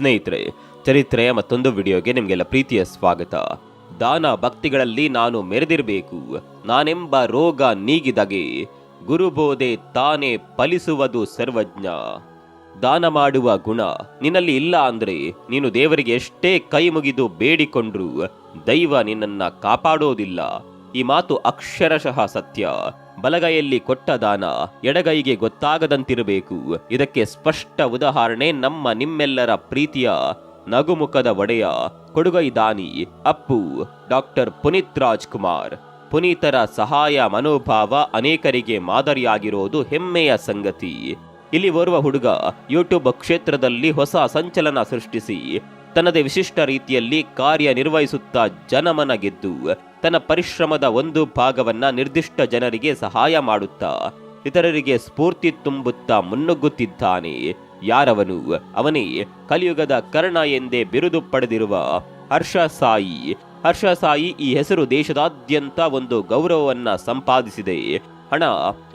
ಸ್ನೇಹಿತರೆ, ಚರಿತ್ರೆಯ ಮತ್ತೊಂದು ವಿಡಿಯೋಗೆ ನಿಮಗೆಲ್ಲ ಪ್ರೀತಿಯ ಸ್ವಾಗತ. ದಾನ ಭಕ್ತಿಗಳಲ್ಲಿ ನಾನು ಮೆರೆದಿರಬೇಕು. ನಾನೆಂಬ ರೋಗ ನೀಗಿದಗೆ. ಗುರುಬೋಧೆ ತಾನೇ ಫಲಿಸುವುದು ಸರ್ವಜ್ಞ. ದಾನ ಮಾಡುವ ಗುಣ ನಿನ್ನಲ್ಲಿ ಇಲ್ಲ ಅಂದ್ರೆ ನೀನು ದೇವರಿಗೆ ಎಷ್ಟೇ ಕೈ ಮುಗಿದು ಬೇಡಿಕೊಂಡ್ರು ದೈವ ನಿನ್ನನ್ನ ಕಾಪಾಡೋದಿಲ್ಲ. ಈ ಮಾತು ಅಕ್ಷರಶಃ ಸತ್ಯ. ಬಲಗೈಯಲ್ಲಿ ಕೊಟ್ಟ ದಾನ ಎಡಗೈಗೆ ಗೊತ್ತಾಗದಂತಿರಬೇಕು. ಇದಕ್ಕೆ ಸ್ಪಷ್ಟ ಉದಾಹರಣೆ ನಮ್ಮ ನಿಮ್ಮೆಲ್ಲರ ಪ್ರೀತಿಯ ನಗುಮುಖದ ಒಡೆಯ ಕೊಡುಗೈ ದಾನಿ ಅಪ್ಪು ಡಾಕ್ಟರ್ ಪುನೀತ್ ರಾಜ್ಕುಮಾರ್. ಪುನೀತರ ಸಹಾಯ ಮನೋಭಾವ ಅನೇಕರಿಗೆ ಮಾದರಿಯಾಗಿರೋದು ಹೆಮ್ಮೆಯ ಸಂಗತಿ. ಇಲ್ಲಿ ಓರ್ವ ಹುಡುಗ ಯೂಟ್ಯೂಬ್ ಕ್ಷೇತ್ರದಲ್ಲಿ ಹೊಸ ಸಂಚಲನ ಸೃಷ್ಟಿಸಿ ತನ್ನದೇ ವಿಶಿಷ್ಟ ರೀತಿಯಲ್ಲಿ ಕಾರ್ಯನಿರ್ವಹಿಸುತ್ತಾ ಜನಮನ ಗೆದ್ದು ತನ್ನ ಪರಿಶ್ರಮದ ಒಂದು ಭಾಗವನ್ನ ನಿರ್ದಿಷ್ಟ ಜನರಿಗೆ ಸಹಾಯ ಮಾಡುತ್ತಾ, ಇತರರಿಗೆ ಸ್ಫೂರ್ತಿ ತುಂಬುತ್ತಾ ಮುನ್ನುಗ್ಗುತ್ತಿದ್ದಾನೆ. ಯಾರವನು ಅವನೇ ಕಲಿಯುಗದ ಕರ್ಣ ಎಂದೇ ಬಿರುದು ಪಡೆದಿರುವ ಹರ್ಷ ಸಾಯಿ. ಹರ್ಷ ಸಾಯಿ ಈ ಹೆಸರು ದೇಶದಾದ್ಯಂತ ಒಂದು ಗೌರವವನ್ನ ಸಂಪಾದಿಸಿದೆ. ಹಣ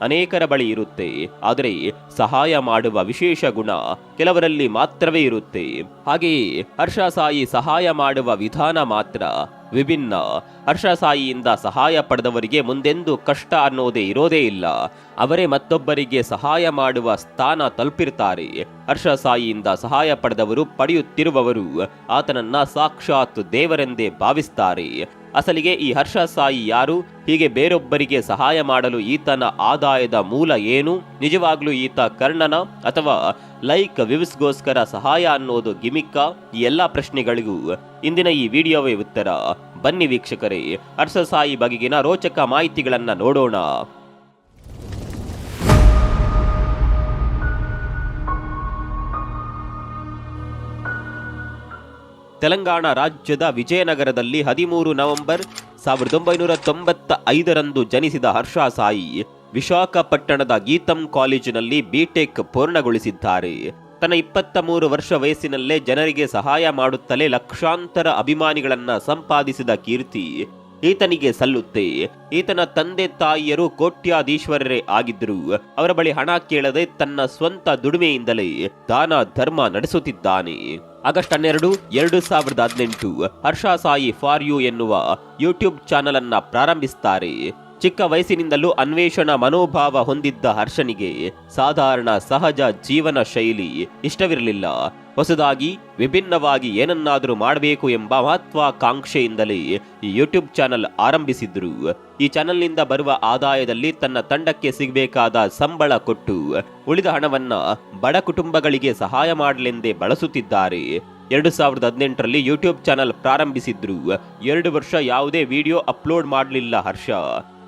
ಅನೇಕರ ಬಳಿ ಇರುತ್ತೆ. ಆದರೆ ಸಹಾಯ ಮಾಡುವ ವಿಶೇಷ ಗುಣ ಕೆಲವರಲ್ಲಿ ಮಾತ್ರವೇ ಇರುತ್ತೆ. ಹಾಗೆಯೇ ಹರ್ಷ ಸಾಯಿ ಸಹಾಯ ಮಾಡುವ ವಿಧಾನ ಮಾತ್ರ ವಿಭಿನ್ನ. ಹರ್ಷ ಸಾಯಿಯಿಂದ ಸಹಾಯ ಪಡೆದವರಿಗೆ ಮುಂದೆಂದು ಕಷ್ಟ ಅನ್ನೋದೇ ಇರೋದೇ ಇಲ್ಲ. ಅವರೇ ಮತ್ತೊಬ್ಬರಿಗೆ ಸಹಾಯ ಮಾಡುವ ಸ್ಥಾನ ತಲುಪಿರ್ತಾರೆ. ಹರ್ಷ ಸಾಯಿಯಿಂದ ಸಹಾಯ ಪಡೆದವರು ಪಡೆಯುತ್ತಿರುವವರು ಆತನನ್ನ ಸಾಕ್ಷಾತ್ ದೇವರೆಂದೇ ಭಾವಿಸ್ತಾರೆ. ಅಸಲಿಗೆ ಈ ಹರ್ಷ ಸಾಯಿ ಯಾರು? ಹೀಗೆ ಬೇರೊಬ್ಬರಿಗೆ ಸಹಾಯ ಮಾಡಲು ಈತನ ಆದಾಯದ ಮೂಲ ಏನು? ನಿಜವಾಗ್ಲೂ ಈತ ಕರ್ಣನ ಅಥವಾ ಲೈಕ್ ವಿವ್ಸ್ಗೋಸ್ಕರ ಸಹಾಯ ಅನ್ನೋದು ಗಿಮಿಕ್ಕ? ಈ ಎಲ್ಲ ಪ್ರಶ್ನೆಗಳಿಗೂ ಇಂದಿನ ಈ ವಿಡಿಯೋವೇ ಉತ್ತರ. ಬನ್ನಿ ವೀಕ್ಷಕರೇ, ಹರ್ಷ ಸಾಯಿ ಬಗೆಗಿನ ರೋಚಕ ಮಾಹಿತಿಗಳನ್ನು ನೋಡೋಣ. ತೆಲಂಗಾಣ ರಾಜ್ಯದ ವಿಜಯನಗರದಲ್ಲಿ ಹದಿಮೂರು ನವೆಂಬರ್ ಸಾವಿರದ ಒಂಬೈನೂರ ತೊಂಬತ್ತ ಐದರಂದು ಜನಿಸಿದ ಹರ್ಷ ಸಾಯಿ. ವಿಶಾಖಪಟ್ಟಣದ ಗೀತಂ ಕಾಲೇಜಿನಲ್ಲಿ ಬಿಟೆಕ್ ಪೂರ್ಣಗೊಳಿಸಿದ್ದಾರೆ. ತನ್ನ ಇಪ್ಪತ್ತ ಮೂರು ವರ್ಷ ವಯಸ್ಸಿನಲ್ಲೇ ಜನರಿಗೆ ಸಹಾಯ ಮಾಡುತ್ತಲೇ ಲಕ್ಷಾಂತರ ಅಭಿಮಾನಿಗಳನ್ನ ಸಂಪಾದಿಸಿದ ಕೀರ್ತಿ. ಈತನಿಗೆ ಸಲ್ಲುತ್ತೆ. ಈತನ ತಂದೆ ತಾಯಿಯರು ಕೋಟ್ಯಾಧೀಶ್ವರರೇ ಆಗಿದ್ರು ಅವರ ಬಳಿ ಹಣ ಕೇಳದೆ ತನ್ನ ಸ್ವಂತ ದುಡಿಮೆಯಿಂದಲೇ ದಾನ ಧರ್ಮ ನಡೆಸುತ್ತಿದ್ದಾನೆ. ಆಗಸ್ಟ್ ಹನ್ನೆರಡು, ಎರಡು ಸಾವಿರದ ಹದಿನೆಂಟು, ಹರ್ಷ ಸಾಯಿ ಫಾರ್ ಯು ಎನ್ನುವ ಯೂಟ್ಯೂಬ್ ಚಾನಲ್ ಅನ್ನ ಪ್ರಾರಂಭಿಸ್ತಾರೆ. ಚಿಕ್ಕ ವಯಸ್ಸಿನಿಂದಲೂ ಅನ್ವೇಷಣ ಮನೋಭಾವ ಹೊಂದಿದ್ದ ಹರ್ಷನಿಗೆ ಸಾಧಾರಣ, ಸಹಜ ಜೀವನ ಶೈಲಿ ಇಷ್ಟವಿರಲಿಲ್ಲ. ಹೊಸದಾಗಿ ವಿಭಿನ್ನವಾಗಿ ಏನನ್ನಾದರೂ ಮಾಡಬೇಕು ಎಂಬ ಮಹತ್ವಾಕಾಂಕ್ಷೆಯಿಂದಲೇ ಈ ಯೂಟ್ಯೂಬ್ ಚಾನೆಲ್ ಆರಂಭಿಸಿದ್ರು. ಈ ಚಾನಲ್ನಿಂದ ಬರುವ ಆದಾಯದಲ್ಲಿ ತನ್ನ ತಂಡಕ್ಕೆ ಸಿಗಬೇಕಾದ ಸಂಬಳ ಕೊಟ್ಟು ಉಳಿದ ಹಣವನ್ನ ಬಡ ಕುಟುಂಬಗಳಿಗೆ ಸಹಾಯ ಮಾಡಲೆಂದೇ ಬಳಸುತ್ತಿದ್ದಾರೆ. ಎರಡು ಸಾವಿರದ ಹದಿನೆಂಟರಲ್ಲಿ ಯೂಟ್ಯೂಬ್ ಚಾನಲ್ ಪ್ರಾರಂಭಿಸಿದ್ರು. ಎರಡು ವರ್ಷ ಯಾವುದೇ ವಿಡಿಯೋ ಅಪ್ಲೋಡ್ ಮಾಡಲಿಲ್ಲ ಹರ್ಷ.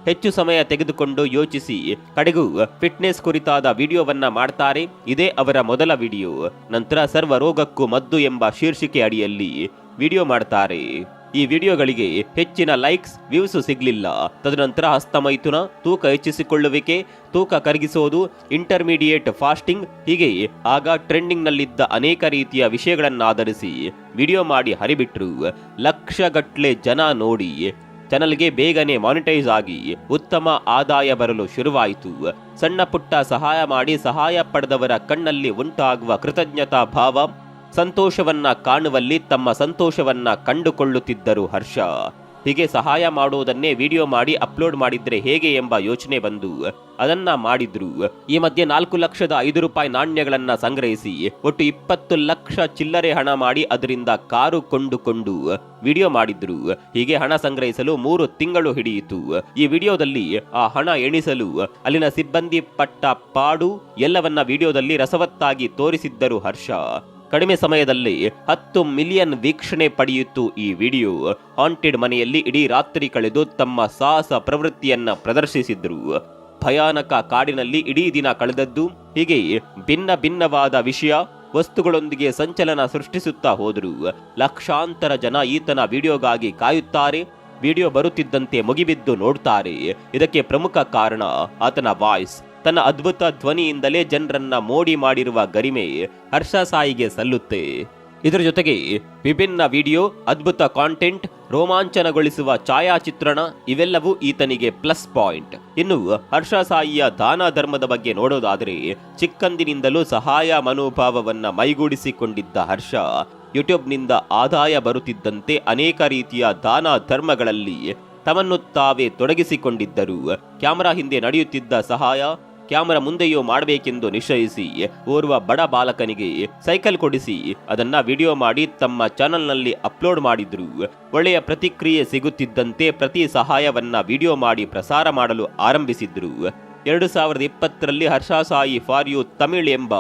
ಹೆಚ್ಚು ಸಮಯ ತೆಗೆದುಕೊಂಡು ಯೋಚಿಸಿ. ಕಡೆಗೂ ಫಿಟ್ನೆಸ್ ಕುರಿತಾದ ವಿಡಿಯೋವನ್ನ ಮಾಡ್ತಾರೆ. ಇದೇ ಅವರ ಮೊದಲ ವಿಡಿಯೋ. ನಂತರ ಸರ್ವ ರೋಗಕ್ಕೂ ಮದ್ದು ಎಂಬ ಶೀರ್ಷಿಕೆ ಅಡಿಯಲ್ಲಿ ವಿಡಿಯೋ ಮಾಡ್ತಾರೆ. ಈ ವಿಡಿಯೋಗಳಿಗೆ ಹೆಚ್ಚಿನ ಲೈಕ್ಸ್, ವ್ಯೂಸ್ ಸಿಗಲಿಲ್ಲ. ತದನಂತರ ಹಸ್ತಮೈಥುನ ತೂಕ ಹೆಚ್ಚಿಸಿಕೊಳ್ಳುವಿಕೆ, ತೂಕ ಕರಗಿಸೋದು ಇಂಟರ್ಮೀಡಿಯೇಟ್ ಫಾಸ್ಟಿಂಗ್ ಹೀಗೆ ಆಗ ಟ್ರೆಂಡಿಂಗ್ನಲ್ಲಿದ್ದ ಅನೇಕ ರೀತಿಯ ವಿಷಯಗಳನ್ನಾಧರಿಸಿ ವಿಡಿಯೋ ಮಾಡಿ ಹರಿಬಿಟ್ರು. ಲಕ್ಷಗಟ್ಲೆ ಜನ ನೋಡಿ ಚಾನಲ್ಗೆ ಬೇಗನೆ ಮಾನಿಟೈಸ್ ಆಗಿ ಉತ್ತಮ ಆದಾಯ ಬರಲು ಶುರುವಾಯಿತು. ಸಣ್ಣ ಪುಟ್ಟ ಸಹಾಯ ಮಾಡಿ ಸಹಾಯ ಪಡೆದವರ ಕಣ್ಣಲ್ಲಿ ಉಂಟಾಗುವ ಕೃತಜ್ಞತಾ ಭಾವ, ಸಂತೋಷವನ್ನ ಕಾಣುವಲ್ಲಿ ತಮ್ಮ ಸಂತೋಷವನ್ನ ಕಂಡುಕೊಳ್ಳುತ್ತಿದ್ದರು ಹರ್ಷ. ಹೀಗೆ ಸಹಾಯ ಮಾಡುವುದನ್ನೇ ವಿಡಿಯೋ ಮಾಡಿ ಅಪ್ಲೋಡ್ ಮಾಡಿದ್ರೆ ಹೇಗೆ ಎಂಬ ಯೋಚನೆ ಬಂದು ಅದನ್ನ ಮಾಡಿದ್ರು. ಈ ಮಧ್ಯೆ ನಾಲ್ಕು ಲಕ್ಷದ ಐದು ರೂಪಾಯಿ ನಾಣ್ಯಗಳನ್ನ ಸಂಗ್ರಹಿಸಿ, ಒಟ್ಟು ಇಪ್ಪತ್ತು ಲಕ್ಷ ಚಿಲ್ಲರೆ ಹಣ ಮಾಡಿ ಅದರಿಂದ ಕಾರು ಕೊಂಡುಕೊಂಡು ವಿಡಿಯೋ ಮಾಡಿದ್ರು. ಹೀಗೆ ಹಣ ಸಂಗ್ರಹಿಸಲು ಮೂರು ತಿಂಗಳು ಹಿಡಿಯಿತು. ಈ ವಿಡಿಯೋದಲ್ಲಿ ಆ ಹಣ ಎಣಿಸಲು ಅಲ್ಲಿನ ಸಿಬ್ಬಂದಿ ಪಟ್ಟ ಪಾಡು ಎಲ್ಲವನ್ನ ವಿಡಿಯೋದಲ್ಲಿ ರಸವತ್ತಾಗಿ ತೋರಿಸಿದ್ದರು ಹರ್ಷ. ಕಡಿಮೆ ಸಮಯದಲ್ಲಿ ಹತ್ತು ಮಿಲಿಯನ್ ವೀಕ್ಷಣೆ ಪಡೆಯಿತು ಈ ವಿಡಿಯೋ. ಹಾಂಟೆಡ್ ಮನೆಯಲ್ಲಿ ಇಡೀ ರಾತ್ರಿ ಕಳೆದು ತಮ್ಮ ಸಾಹಸ ಪ್ರವೃತ್ತಿಯನ್ನ ಪ್ರದರ್ಶಿಸಿದ್ರು. ಭಯಾನಕ ಕಾಡಿನಲ್ಲಿ ಇಡೀ ದಿನ ಕಳೆದದ್ದು ಹೀಗೆ ಭಿನ್ನ ಭಿನ್ನವಾದ ವಿಷಯ, ವಸ್ತುಗಳೊಂದಿಗೆ ಸಂಚಲನ ಸೃಷ್ಟಿಸುತ್ತಾ ಹೋದರು. ಲಕ್ಷಾಂತರ ಜನ ಈತನ ವಿಡಿಯೋಗಾಗಿ ಕಾಯುತ್ತಾರೆ, ವಿಡಿಯೋ ಬರುತ್ತಿದ್ದಂತೆ ಮುಗಿಬಿದ್ದು ನೋಡ್ತಾರೆ. ಇದಕ್ಕೆ ಪ್ರಮುಖ ಕಾರಣ ಆತನ ವಾಯ್ಸ್ ತನ್ನ ಅದ್ಭುತ ಧ್ವನಿಯಿಂದಲೇ ಜನರನ್ನ ಮೋಡಿ ಮಾಡಿರುವ ಗರಿಮೆ ಹರ್ಷ ಸಾಯಿಗೆ ಸಲ್ಲುತ್ತೆ. ಇದರ ಜೊತೆಗೆ ವಿಭಿನ್ನ ವಿಡಿಯೋ, ಅದ್ಭುತ ಕಾಂಟೆಂಟ್ ರೋಮಾಂಚನಗೊಳಿಸುವ ಛಾಯಾಚಿತ್ರಣ ಇವೆಲ್ಲವೂ ಈತನಿಗೆ ಪ್ಲಸ್ ಪಾಯಿಂಟ್ ಇನ್ನು ಹರ್ಷ ಸಾಯಿಯ ದಾನ ಧರ್ಮದ ಬಗ್ಗೆ ನೋಡೋದಾದರೆ ಚಿಕ್ಕಂದಿನಿಂದಲೂ ಸಹಾಯ ಮನೋಭಾವವನ್ನ ಮೈಗೂಡಿಸಿಕೊಂಡಿದ್ದ ಹರ್ಷ ಯೂಟ್ಯೂಬ್ನಿಂದ ಆದಾಯ ಬರುತ್ತಿದ್ದಂತೆ ಅನೇಕ ರೀತಿಯ ದಾನ ಧರ್ಮಗಳಲ್ಲಿ ತಮ್ಮನ್ನು ತಾವೇ ತೊಡಗಿಸಿಕೊಂಡಿದ್ದರು. ಕ್ಯಾಮರಾ ಹಿಂದೆ ನಡೆಯುತ್ತಿದ್ದ ಸಹಾಯ ಕ್ಯಾಮರಾ ಮುಂದೆಯೂ ಮಾಡಬೇಕೆಂದು ನಿಶ್ಚಯಿಸಿ, ಓರ್ವ ಬಡ ಬಾಲಕನಿಗೆ ಸೈಕಲ್ ಕೊಡಿಸಿ, ಅದನ್ನ ವಿಡಿಯೋ ಮಾಡಿ ತಮ್ಮ ಚಾನೆಲ್ನಲ್ಲಿ ಅಪ್ಲೋಡ್ ಮಾಡಿದ್ರು. ಒಳ್ಳೆಯ ಪ್ರತಿಕ್ರಿಯೆ ಸಿಗುತ್ತಿದ್ದಂತೆ ಪ್ರತಿ ಸಹಾಯವನ್ನ ವಿಡಿಯೋ ಮಾಡಿ ಪ್ರಸಾರ ಮಾಡಲು ಆರಂಭಿಸಿದ್ರು. ಎರಡು ಸಾವಿರದ ಇಪ್ಪತ್ತರಲ್ಲಿ ಹರ್ಷ ಸಾಯಿ ಫಾರ್ ಯು ತಮಿಳ್ ಎಂಬ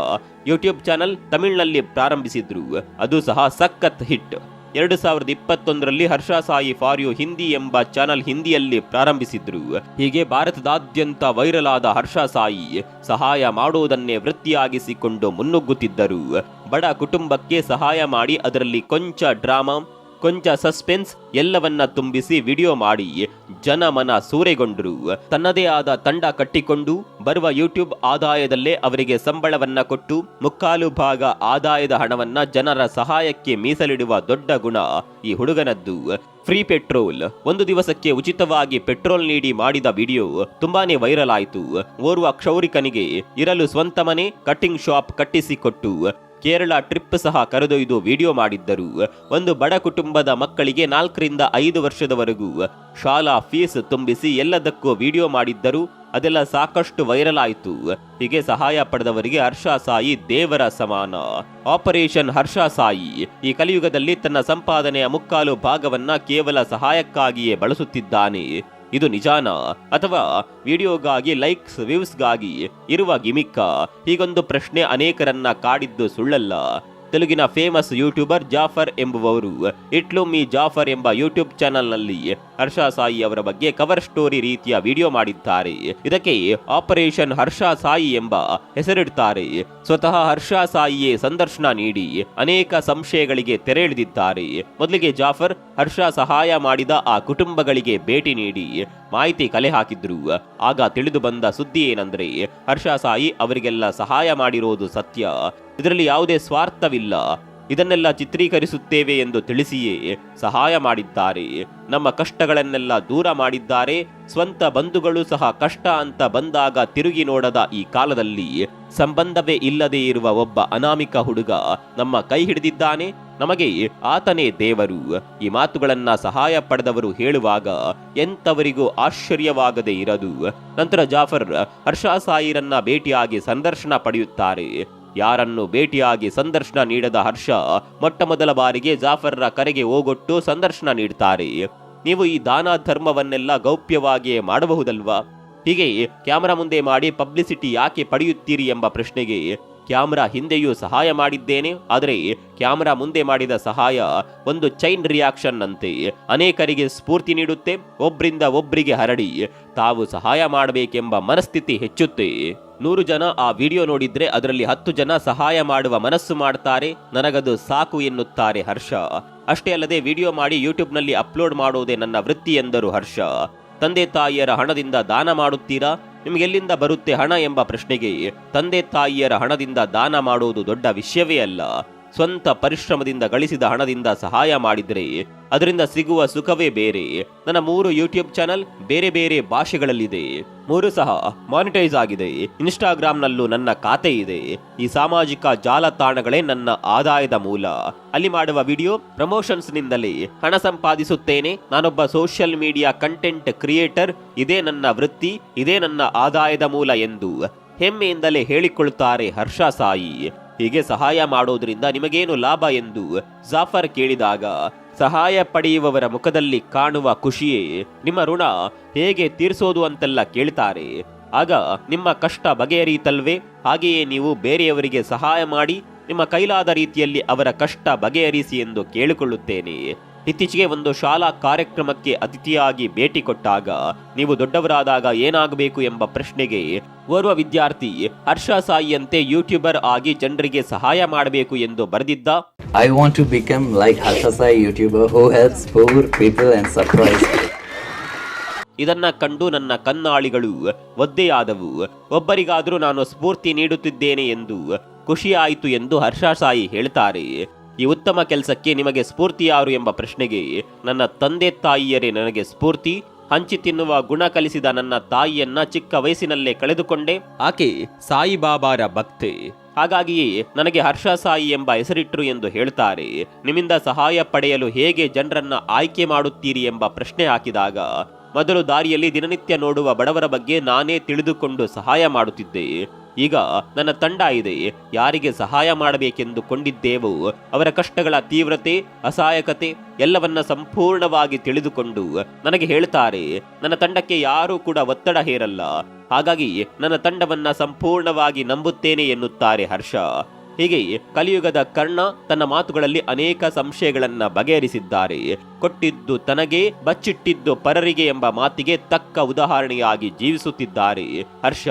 ಯೂಟ್ಯೂಬ್ ಚಾನಲ್ ತಮಿಳ್ನಲ್ಲಿ ಪ್ರಾರಂಭಿಸಿದ್ರು. ಅದು ಸಹ ಸಖತ್ ಹಿಟ್. ಎರಡು ಸಾವಿರದ ಇಪ್ಪತ್ತೊಂದರಲ್ಲಿ ಹರ್ಷ ಸಾಯಿ ಫಾರ್ ಯು ಹಿಂದಿ ಎಂಬ ಚಾನಲ್ ಹಿಂದಿಯಲ್ಲಿ ಪ್ರಾರಂಭಿಸಿದ್ರು. ಹೀಗೆ ಭಾರತದಾದ್ಯಂತ ವೈರಲ್ ಆದ ಹರ್ಷ ಸಾಯಿ ಸಹಾಯ ಮಾಡುವುದನ್ನೇ ವೃತ್ತಿಯಾಗಿಸಿಕೊಂಡು ಮುನ್ನುಗ್ಗುತ್ತಿದ್ದರು. ಬಡ ಕುಟುಂಬಕ್ಕೆ ಸಹಾಯ ಮಾಡಿ ಅದರಲ್ಲಿ ಕೊಂಚ ಡ್ರಾಮಾ ಕೊಂಚ ಸಸ್ಪೆನ್ಸ್ ಎಲ್ಲವನ್ನ ತುಂಬಿಸಿ ವಿಡಿಯೋ ಮಾಡಿ ಜನಮನ ಸೂರೆಗೊಂಡ್ರು. ತನ್ನದೇ ಆದ ತಂಡ ಕಟ್ಟಿಕೊಂಡು ಬರುವ ಯೂಟ್ಯೂಬ್ ಆದಾಯದಲ್ಲೇ ಅವರಿಗೆ ಸಂಬಳವನ್ನ ಕೊಟ್ಟು ಮುಕ್ಕಾಲು ಭಾಗ ಆದಾಯದ ಹಣವನ್ನ ಜನರ ಸಹಾಯಕ್ಕೆ ಮೀಸಲಿಡುವ ದೊಡ್ಡ ಗುಣ ಈ ಹುಡುಗನದ್ದು. ಫ್ರೀ ಪೆಟ್ರೋಲ್ ಒಂದು ದಿವಸಕ್ಕೆ ಉಚಿತವಾಗಿ ಪೆಟ್ರೋಲ್ ನೀಡಿ ಮಾಡಿದ ವಿಡಿಯೋ ತುಂಬಾನೇ ವೈರಲ್ ಆಯಿತು. ಓರ್ವ ಕ್ಷೌರಿಕನಿಗೆ ಇರಲು ಸ್ವಂತ ಮನೆ ಕಟ್ಟಿಂಗ್ ಶಾಪ್ ಕಟ್ಟಿಸಿಕೊಟ್ಟು ಕೇರಳ ಟ್ರಿಪ್ ಸಹ ಕರೆದೊಯ್ದು ವಿಡಿಯೋ ಮಾಡಿದ್ದರು. ಒಂದು ಬಡ ಕುಟುಂಬದ ಮಕ್ಕಳಿಗೆ ನಾಲ್ಕರಿಂದ ಐದು ವರ್ಷದವರೆಗೂ ಶಾಲಾ ಫೀಸ್ ತುಂಬಿಸಿ ಎಲ್ಲದಕ್ಕೂ ವಿಡಿಯೋ ಮಾಡಿದ್ದರು. ಅದೆಲ್ಲ ಸಾಕಷ್ಟು ವೈರಲ್ ಆಯಿತು. ಹೀಗೆ ಸಹಾಯ ಪಡೆದವರಿಗೆ ಹರ್ಷ ಸಾಯಿ ದೇವರ ಸಮಾನ. ಆಪರೇಷನ್ ಹರ್ಷ ಸಾಯಿ. ಈ ಕಲಿಯುಗದಲ್ಲಿ ತನ್ನ ಸಂಪಾದನೆಯ ಮುಕ್ಕಾಲು ಭಾಗವನ್ನ ಕೇವಲ ಸಹಾಯಕ್ಕಾಗಿಯೇ ಬಳಸುತ್ತಿದ್ದಾನೆ. ಇದು ನಿಜಾನ? ಅಥವಾ ವಿಡಿಯೋಗಾಗಿ ಲೈಕ್ಸ್ ವ್ಯೂಸ್ಗಾಗಿ ಇರುವ ಗಿಮಿಕ್ಕ? ಹೀಗೊಂದು ಪ್ರಶ್ನೆ ಅನೇಕರನ್ನ ಕಾಡಿದ್ದು ಸುಳ್ಳಲ್ಲ. ತೆಲುಗಿನ ಫೇಮಸ್ ಯೂಟ್ಯೂಬರ್ ಜಾಫರ್ ಎಂಬುವವರು. ಇಟ್ಲು ಮೀ ಜಾಫರ್ ಎಂಬ ಯೂಟ್ಯೂಬ್ ಚಾನೆಲ್ನಲ್ಲಿ ಹರ್ಷ ಸಾಯಿ ಅವರ ಬಗ್ಗೆ ಕವರ್ ಸ್ಟೋರಿ ರೀತಿಯ ವಿಡಿಯೋ ಮಾಡಿದ್ದಾರೆ. ಇದಕ್ಕೆ ಆಪರೇಷನ್ ಹರ್ಷ ಸಾಯಿ ಎಂಬ ಹೆಸರಿಡ್ತಾರೆ. ಸ್ವತಃ ಹರ್ಷ ಸಾಯಿಯೇ ಸಂದರ್ಶನ ನೀಡಿ ಅನೇಕ ಸಂಶಯಗಳಿಗೆ ತೆರೆ ಎಳೆದಿದ್ದಾರೆ ಮೊದಲಿಗೆ ಜಾಫರ್ ಹರ್ಷ ಸಹಾಯ ಮಾಡಿದ ಆ ಕುಟುಂಬಗಳಿಗೆ ಭೇಟಿ ನೀಡಿ ಮಾಹಿತಿ ಕಲೆ ಹಾಕಿದ್ರು. ಆಗ ತಿಳಿದು ಬಂದ ಸುದ್ದಿ ಏನಂದ್ರೆ, ಹರ್ಷ ಸಾಯಿ ಅವರಿಗೆಲ್ಲ ಸಹಾಯ ಮಾಡಿರೋದು ಸತ್ಯ. ಇದರಲ್ಲಿ ಯಾವುದೇ ಸ್ವಾರ್ಥವಿಲ್ಲ. ಇದನ್ನೆಲ್ಲ ಚಿತ್ರೀಕರಿಸುತ್ತೇವೆ ಎಂದು ತಿಳಿಸಿಯೇ ಸಹಾಯ ಮಾಡಿದ್ದಾರೆ. ನಮ್ಮ ಕಷ್ಟಗಳನ್ನೆಲ್ಲ ದೂರ ಮಾಡಿದ್ದಾರೆ. ಸ್ವಂತ ಬಂಧುಗಳು ಸಹ ಕಷ್ಟ ಅಂತ ಬಂದಾಗ ತಿರುಗಿ ನೋಡದ ಈ ಕಾಲದಲ್ಲಿ ಸಂಬಂಧವೇ ಇಲ್ಲದೆ ಇರುವ ಒಬ್ಬ ಅನಾಮಿಕ ಹುಡುಗ ನಮ್ಮ ಕೈ ಹಿಡಿದಿದ್ದಾನೆ. ನಮಗೆ ಆತನೇ ದೇವರು. ಈ ಮಾತುಗಳನ್ನ ಸಹಾಯ ಪಡೆದವರು ಹೇಳುವಾಗ ಎಂತವರಿಗೂ ಆಶ್ಚರ್ಯವಾಗದೆ ಇರದು. ನಂತರ ಜಾಫರ್ ಹರ್ಷಾ ಸಾಯಿರನ್ನ ಭೇಟಿಯಾಗಿ ಸಂದರ್ಶನ ಪಡೆಯುತ್ತಾರೆ. ಯಾರನ್ನು ಭೇಟಿಯಾಗಿ ಸಂದರ್ಶನ ನೀಡದ ಹರ್ಷ ಮೊಟ್ಟ ಮೊದಲ ಬಾರಿಗೆ ಜಾಫರ್ರ ಕರೆಗೆ ಹೋಗೊಟ್ಟು ಸಂದರ್ಶನ ನೀಡ್ತಾರೆ. ನೀವು ಈ ದಾನ ಧರ್ಮವನ್ನೆಲ್ಲ ಗೌಪ್ಯವಾಗಿಯೇ ಮಾಡಬಹುದಲ್ವಾ? ಹೀಗೆ ಕ್ಯಾಮರಾ ಮುಂದೆ ಮಾಡಿ ಪಬ್ಲಿಸಿಟಿ ಯಾಕೆ ಪಡೆಯುತ್ತೀರಿ ಎಂಬ ಪ್ರಶ್ನೆಗೆ ಕ್ಯಾಮ್ರಾ ಹಿಂದೆಯೂ ಸಹಾಯ ಮಾಡಿದ್ದೇನೆ, ಆದರೆ ಕ್ಯಾಮ್ರಾ ಮುಂದೆ ಮಾಡಿದ ಸಹಾಯ ಒಂದು ಚೈನ್ ರಿಯಾಕ್ಷನ್ ಅಂತೆ. ಅನೇಕರಿಗೆ ಸ್ಫೂರ್ತಿ ನೀಡುತ್ತೆ ಒಬ್ಬರಿಂದ ಒಬ್ಬರಿಗೆ ಹರಡಿ. ತಾವು ಸಹಾಯ ಮಾಡಬೇಕೆಂಬ ಮನಸ್ಥಿತಿ ಹೆಚ್ಚುತ್ತೆ. ನೂರು ಜನ ಆ ವಿಡಿಯೋ ನೋಡಿದ್ರೆ ಅದರಲ್ಲಿ ಹತ್ತು ಜನ ಸಹಾಯ ಮಾಡುವ ಮನಸ್ಸು ಮಾಡ್ತಾರೆ, ನನಗದು ಸಾಕು ಎನ್ನುತ್ತಾರೆ ಹರ್ಷ. ಅಷ್ಟೇ ಅಲ್ಲದೆ ವಿಡಿಯೋ ಮಾಡಿ ಯೂಟ್ಯೂಬ್ನಲ್ಲಿ ಅಪ್ಲೋಡ್ ಮಾಡುವುದೇ ನನ್ನ ವೃತ್ತಿ ಎಂದರು ಹರ್ಷ. ತಂದೆ ತಾಯಿಯರ ಹಣದಿಂದ ದಾನ ಮಾಡುತ್ತೀರಾ? ನಿಮಗೆಲ್ಲಿಂದ ಬರುತ್ತೆ ಹಣ ಎಂಬ ಪ್ರಶ್ನೆಗೆ ತಂದೆ ತಾಯಿಯರ ಹಣದಿಂದ ದಾನ ಮಾಡುವುದು ದೊಡ್ಡ ವಿಷಯವೇ ಅಲ್ಲ. ಸ್ವಂತ ಪರಿಶ್ರಮದಿಂದ ಗಳಿಸಿದ ಹಣದಿಂದ ಸಹಾಯ ಮಾಡಿದರೆ ಅದರಿಂದ ಸಿಗುವ ಸುಖವೇ ಬೇರೆ. ನನ್ನ ಮೂರು ಯೂಟ್ಯೂಬ್ ಚಾನಲ್ ಬೇರೆ ಬೇರೆ ಭಾಷೆಗಳಲ್ಲಿದೆ. ಮೂರು ಸಹ ಮಾನಿಟೈಸ್ ಆಗಿದೆ. ಇನ್ಸ್ಟಾಗ್ರಾಮ್ನಲ್ಲೂ ನನ್ನ ಖಾತೆ ಇದೆ. ಈ ಸಾಮಾಜಿಕ ಜಾಲತಾಣಗಳೇ ನನ್ನ ಆದಾಯದ ಮೂಲ. ಅಲ್ಲಿ ಮಾಡುವ ವಿಡಿಯೋ ಪ್ರಮೋಷನ್ಸ್ನಿಂದಲೇ ಹಣ ಸಂಪಾದಿಸುತ್ತೇನೆ. ನಾನೊಬ್ಬ ಸೋಷಿಯಲ್ ಮೀಡಿಯಾ ಕಂಟೆಂಟ್ ಕ್ರಿಯೇಟರ್. ಇದೇ ನನ್ನ ವೃತ್ತಿ, ಇದೇ ನನ್ನ ಆದಾಯದ ಮೂಲ ಎಂದು ಹೆಮ್ಮೆಯಿಂದಲೇ ಹೇಳಿಕೊಳ್ಳುತ್ತಾರೆ ಹರ್ಷ ಸಾಯಿ. ಹೀಗೆ ಸಹಾಯ ಮಾಡೋದ್ರಿಂದ ನಿಮಗೇನು ಲಾಭ ಎಂದು ಜಾಫರ್ ಕೇಳಿದಾಗ, ಸಹಾಯ ಪಡೆಯುವವರ ಮುಖದಲ್ಲಿ ಕಾಣುವ ಖುಷಿಯೇ ನಿಮ್ಮ ಋಣ ಹೇಗೆ ತೀರಿಸೋದು ಅಂತೆಲ್ಲ ಕೇಳ್ತಾರೆ. ಆಗ ನಿಮ್ಮ ಕಷ್ಟ ಬಗೆಹರಿಯಿತಲ್ವೇ ಹಾಗೆಯೇ ನೀವು ಬೇರೆಯವರಿಗೆ ಸಹಾಯ ಮಾಡಿ ನಿಮ್ಮ ಕೈಲಾದ ರೀತಿಯಲ್ಲಿ ಅವರ ಕಷ್ಟ ಬಗೆಹರಿಸಿ ಎಂದು ಕೇಳಿಕೊಳ್ಳುತ್ತೇನೆ. ಇತ್ತೀಚೆಗೆ ಒಂದು ಶಾಲಾ ಕಾರ್ಯಕ್ರಮಕ್ಕೆ ಅತಿಥಿಯಾಗಿ ಭೇಟಿ ಕೊಟ್ಟಾಗ ನೀವು ದೊಡ್ಡವರಾದಾಗ ಏನಾಗಬೇಕು ಎಂಬ ಪ್ರಶ್ನೆಗೆ ಓರ್ವ ವಿದ್ಯಾರ್ಥಿ ಹರ್ಷ ಸಾಯಿಯಂತೆ ಯೂಟ್ಯೂಬರ್ ಆಗಿ ಜನರಿಗೆ ಸಹಾಯ ಮಾಡಬೇಕು ಎಂದು ಬರೆದಿದ್ದ. I want to become like Harsha Sai YouTuber who helps poor people and surprise ಇದನ್ನ ಕಂಡು ನನ್ನ ಕನ್ನಾಳಿಗಳು ಒದ್ದೆಯಾದವು ಒಬ್ಬರಿಗಾದರೂ ನಾನು ಸ್ಫೂರ್ತಿ ನೀಡುತ್ತಿದ್ದೇನೆ ಎಂದು ಖುಷಿಯಾಯಿತು ಎಂದು ಹರ್ಷ ಸಾಯಿ ಹೇಳ್ತಾರೆ. ಈ ಉತ್ತಮ ಕೆಲಸಕ್ಕೆ ನಿಮಗೆ ಸ್ಫೂರ್ತಿ ಯಾರು ಎಂಬ ಪ್ರಶ್ನೆಗೆ ನನ್ನ ತಂದೆ ತಾಯಿಯರೇ ನನಗೆ ಸ್ಫೂರ್ತಿ. ಹಂಚಿ ತಿನ್ನುವ ಗುಣ ಕಲಿಸಿದ ನನ್ನ ತಾಯಿಯನ್ನ ಚಿಕ್ಕ ವಯಸ್ಸಿನಲ್ಲೇ ಕಳೆದುಕೊಂಡೆ. ಆಕೆ ಸಾಯಿಬಾಬಾರ ಭಕ್ತೆ. ಹಾಗಾಗಿಯೇ ನನಗೆ ಹರ್ಷ ಸಾಯಿ ಎಂಬ ಹೆಸರಿಟ್ಟರು ಎಂದು ಹೇಳ್ತಾರೆ. ನಿಮ್ಮಿಂದ ಸಹಾಯ ಪಡೆಯಲು ಹೇಗೆ ಜನರನ್ನ ಆಯ್ಕೆ ಮಾಡುತ್ತೀರಿ ಎಂಬ ಪ್ರಶ್ನೆ ಹಾಕಿದಾಗ, ಮೊದಲು ದಾರಿಯಲ್ಲಿ ದಿನನಿತ್ಯ ನೋಡುವ ಬಡವರ ಬಗ್ಗೆ ನಾನೇ ತಿಳಿದುಕೊಂಡು ಸಹಾಯ ಮಾಡುತ್ತಿದ್ದೆ. ಈಗ ನನ್ನ ತಂಡ ಇದೆ, ಯಾರಿಗೆ ಸಹಾಯ ಮಾಡಬೇಕೆಂದು ಕೊಂಡಿದ್ದೇವೋ ಅವರ ಕಷ್ಟಗಳ ತೀವ್ರತೆ, ಅಸಹಾಯಕತೆ ಎಲ್ಲವನ್ನ ಸಂಪೂರ್ಣವಾಗಿ ತಿಳಿದುಕೊಂಡು ನನಗೆ ಹೇಳ್ತಾರೆ, ನನ್ನ ತಂಡಕ್ಕೆ ಯಾರೂ ಕೂಡ ಒತ್ತಡ ಹೇರಲ್ಲ. ಹಾಗಾಗಿ ನನ್ನ ತಂಡವನ್ನ ಸಂಪೂರ್ಣವಾಗಿ ನಂಬುತ್ತೇನೆ ಎನ್ನುತ್ತಾರೆ ಹರ್ಷ. ಹೀಗೆ ಕಲಿಯುಗದ ಕರ್ಣ ತನ್ನ ಮಾತುಗಳಲ್ಲಿ ಅನೇಕ ಸಂಶಯಗಳನ್ನ ಬಗೆಹರಿಸಿದ್ದಾರೆ. ಕೊಟ್ಟಿದ್ದು ತನಗೆ, ಬಚ್ಚಿಟ್ಟಿದ್ದು ಪರರಿಗೆ ಎಂಬ ಮಾತಿಗೆ ತಕ್ಕ ಉದಾಹರಣೆಯಾಗಿ ಜೀವಿಸುತ್ತಿದ್ದಾರೆ. ಹರ್ಷ,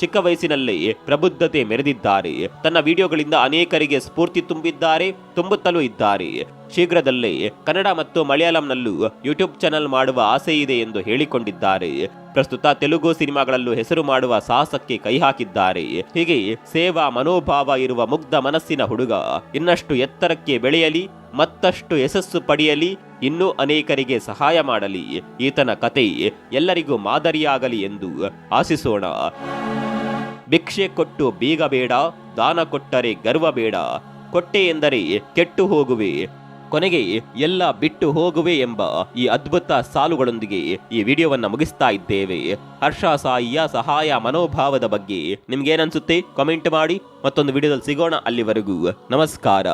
ಚಿಕ್ಕ ವಯಸ್ಸಿನಲ್ಲಿ ಪ್ರಬುದ್ಧತೆ ಮೆರೆದಿದ್ದಾರೆ. ತನ್ನ ವಿಡಿಯೋಗಳಿಂದ ಅನೇಕರಿಗೆ ಸ್ಫೂರ್ತಿ ತುಂಬಿದ್ದಾರೆ, ತುಂಬುತ್ತಲೂ ಇದ್ದಾರೆ. ಶೀಘ್ರದಲ್ಲೇ ಕನ್ನಡ ಮತ್ತು ಮಲಯಾಳಂನಲ್ಲೂ ಯೂಟ್ಯೂಬ್ ಚಾನೆಲ್ ಮಾಡುವ ಆಸೆ ಇದೆ ಎಂದು ಹೇಳಿಕೊಂಡಿದ್ದಾರೆ. ಪ್ರಸ್ತುತ ತೆಲುಗು ಸಿನಿಮಾಗಳಲ್ಲೂ ಹೆಸರು ಮಾಡುವ ಸಾಹಸಕ್ಕೆ ಕೈ ಹಾಕಿದ್ದಾರೆ. ಹೀಗೆ ಸೇವಾ ಮನೋಭಾವ ಇರುವ ಮುಗ್ಧ ಮನಸ್ಸಿನ ಹುಡುಗ ಇನ್ನಷ್ಟು ಎತ್ತರಕ್ಕೆ ಬೆಳೆಯಲಿ, ಮತ್ತಷ್ಟು ಯಶಸ್ಸು ಪಡೆಯಲಿ ಇನ್ನೂ ಅನೇಕರಿಗೆ ಸಹಾಯ ಮಾಡಲಿ. ಈತನ ಕತೆ ಎಲ್ಲರಿಗೂ ಮಾದರಿಯಾಗಲಿ ಎಂದು ಆಶಿಸೋಣ. ಭಿಕ್ಷೆ ಕೊಟ್ಟು ಬೀಗ ಬೇಡ, ದಾನ ಕೊಟ್ಟರೆ ಗರ್ವ ಬೇಡ. ಕೊಟ್ಟೆ ಎಂದರೆ ಕೆಟ್ಟು ಹೋಗುವೆ. ಕೊನೆಗೆ ಎಲ್ಲ ಬಿಟ್ಟು ಹೋಗುವೆ ಎಂಬ ಈ ಅದ್ಭುತ ಸಾಲುಗಳೊಂದಿಗೆ ಈ ವಿಡಿಯೋವನ್ನು ಮುಗಿಸ್ತಾ ಇದ್ದೇವೆ. ಹರ್ಷ, ಸಾಯಿಯ, ಸಹಾಯ, ಮನೋಭಾವದ ಬಗ್ಗೆ ನಿಮ್ಗೇನನ್ಸುತ್ತೆ? ಕಾಮೆಂಟ್ ಮಾಡಿ. ಮತ್ತೊಂದು ವಿಡಿಯೋದಲ್ಲಿ ಸಿಗೋಣ ಅಲ್ಲಿವರೆಗೂ. ನಮಸ್ಕಾರ.